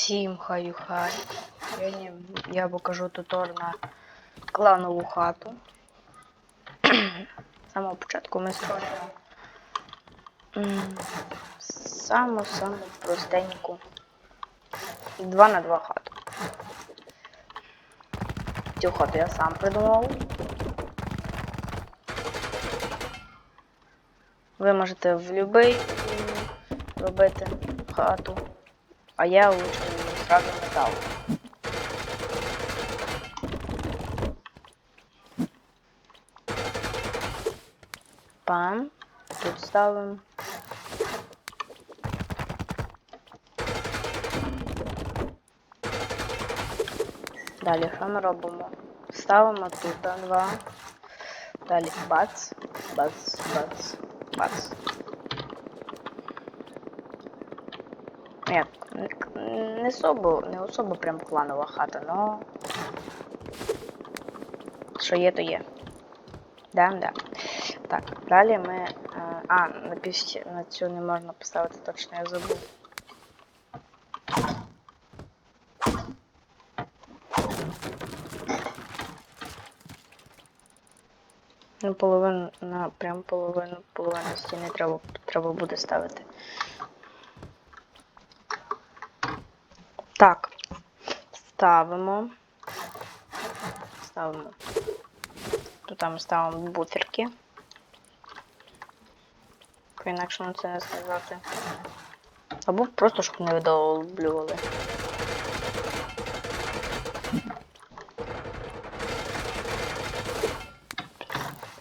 Всім хаю хай. Сьогодні я покажу тутор на кланову хату. З самого початку ми створюємо саму-саму простеньку 2 на 2 хату. Цю хату я сам придумав. Ви можете в будь-який робити хату. А я сразу металл. Пам. Тут ставимо. Далі що? Ставимо тут два. Далі бац, бац, бац, бац. Як, не особо, не особо прям кланова хата, но що є, то є. Да, да. Так, далі ми. е, А, на пісті на цю не можна поставити точно, я забув. Ну, половину, на прям половину, половину стіни треба, треба буде ставити. Так, ставимо. Ставимо. Тут там ставимо буферки. По-інакшому це не сказати. Або просто щоб не видовблювали.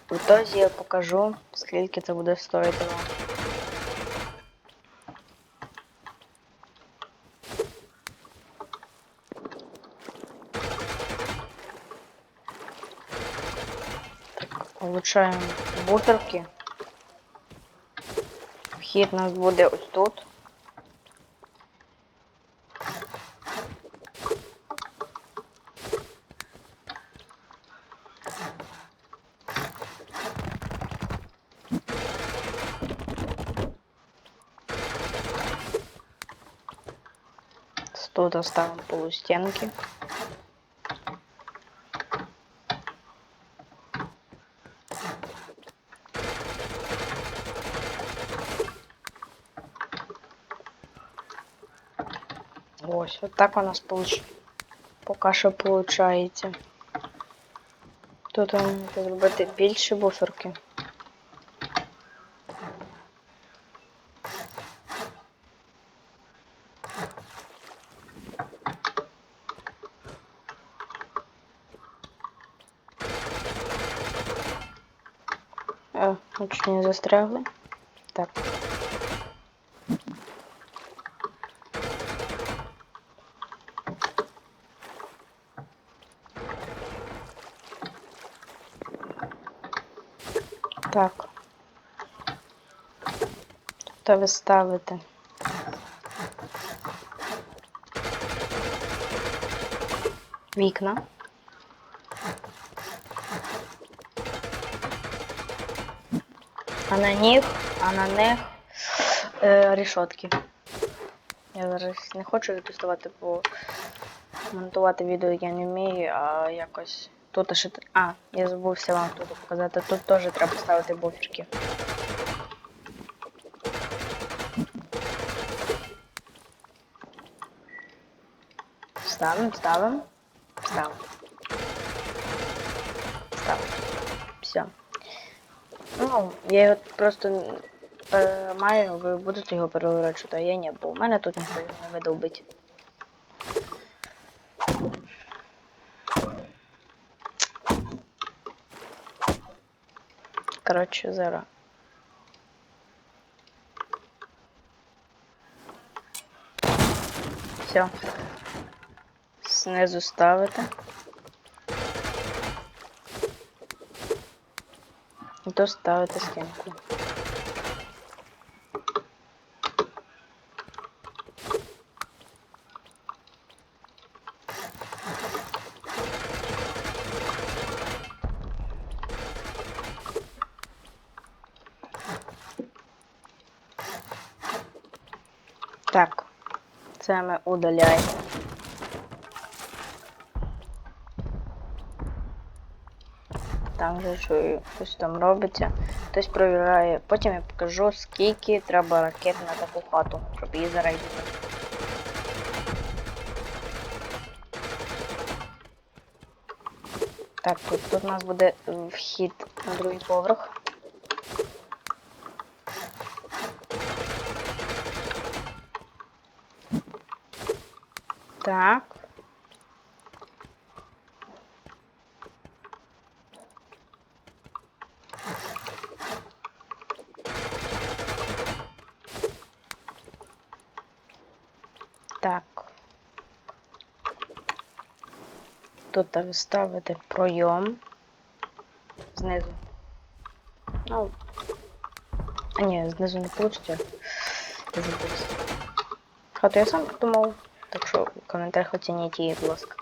В итоге я покажу, скільки це буде стоїти вам. Улучшаємо буферки. Вхід у нас буде ось тут. Тут оставим полустенки. Ось, от так у нас получ... поки що виходить. Тут треба зробити більше буферки. О, чуть застрягли. Так. Так. Тобто ви ставите. Вікна. А на них, а на них е, решетки. Я зараз не хочу відпустувати, бо монтувати відео я не вмію, а якось тут ще. А, я забувся вам тут показати. Тут теж треба ставити буферки. Ставимо, ставимо, ставимо. Ставимо. Все. Ну, я його просто е, маю, ви будете його переворачувати, а я ні, бо в мене тут ніхто не видовбить. Коротше, зараз. Все. Знизу ставити. І то ставити стінку. Так, Це ми удаляємо. Там же що щось там робиться. Хтось провіряє. Потім я покажу, скільки треба ракет на таку хату, щоб її зарейдити. Так, тут у нас буде вхід на другий поверх. Так. Так. Тут ви ставите пройом знизу. Ну. А ні, знизу не вийде. Я я сам придумав, так що в коментарях оцініть її, будь ласка.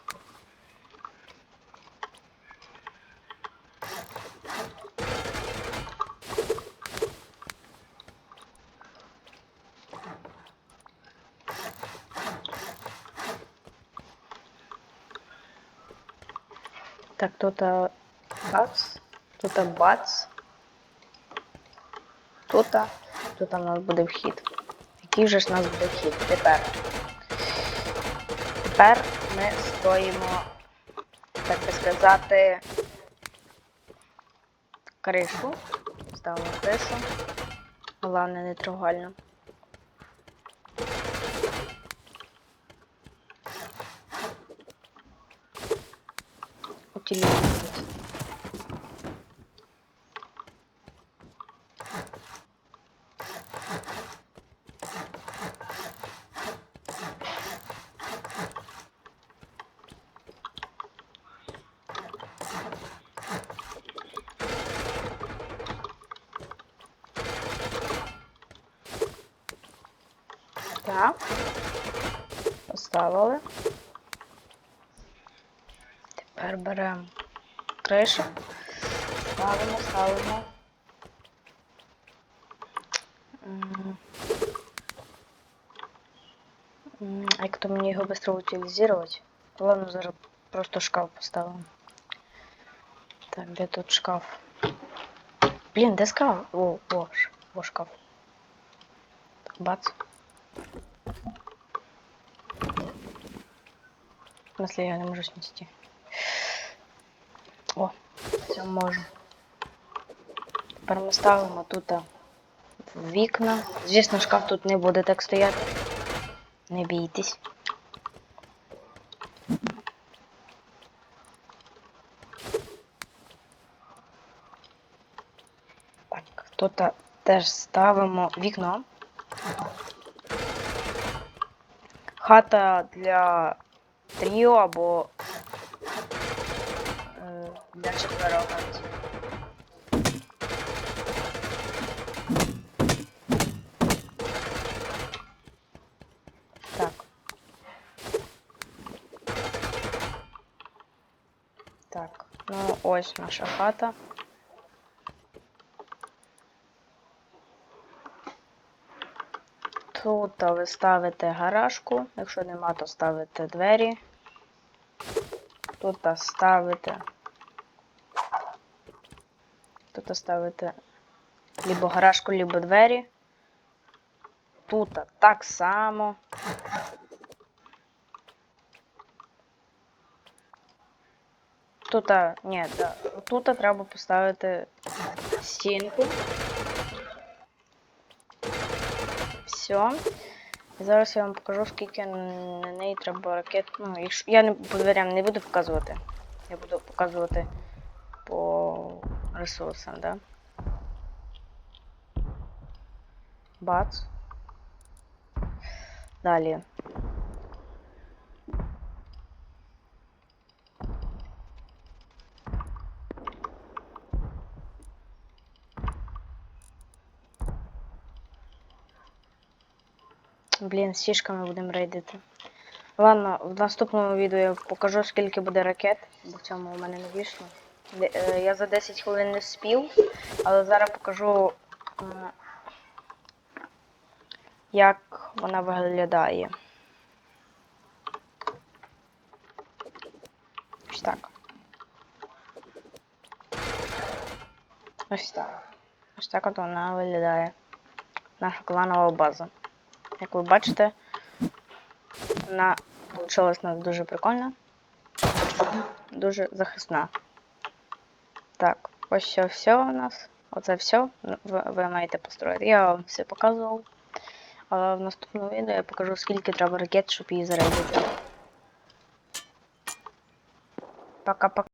Так, тут а, бац, тут а, бац. Тут, а, тут а, у нас буде вхід. Який же ж у нас буде вхід? Тепер. Тепер ми стоїмо, так би сказати, кришу. Ставимо кришу. Головне не трогально. Утилізується. Так. Поставили. Тепер беремо кришу. Ставимо, ставимо. А як то мені його швидко утилізувати? Ладно, зараз просто шкаф поставимо. Так, де тут шкаф? Блін, де шкаф? О, о, о шкаф. Бац. В смысле, я не можу снести. О, все можу. Тепер ми ставимо тут вікна. Звісно, шкаф тут не буде так стояти. Не бійтесь. Так, тут теж ставимо вікно. Хата для тріо або е, для четверо гравців. Так. Так, ну ось наша хата. Тут ви ставите гаражку, якщо нема, то ставите двері. Тут ставите. Тут ставите либо гаражку, либо двері. Тут так само. Тут, ні, да, тут треба поставити стінку. Все. Зараз я вам покажу, скільки на неї треба ракет. Ну, якщо я не по не буду показувати. Я буду показувати по ресурсам, да? Бац. Далі. Блін, з сішками будемо рейдити. Ладно, в наступному відео я покажу, скільки буде ракет, бо в цьому у мене не вийшло. Е, я за 10 хвилин не спів, але зараз покажу, як вона виглядає. Ось так. Ось так. Ось так от вона виглядає. Наша кланова база. Як ви бачите, вона получилась у нас дуже прикольна. Дуже захисна. Так, ось все, все у нас. Оце все ви, маєте построїти. Я вам все показував. Але в наступному відео я покажу, скільки треба ракет, щоб її зарядити. Пока-пока.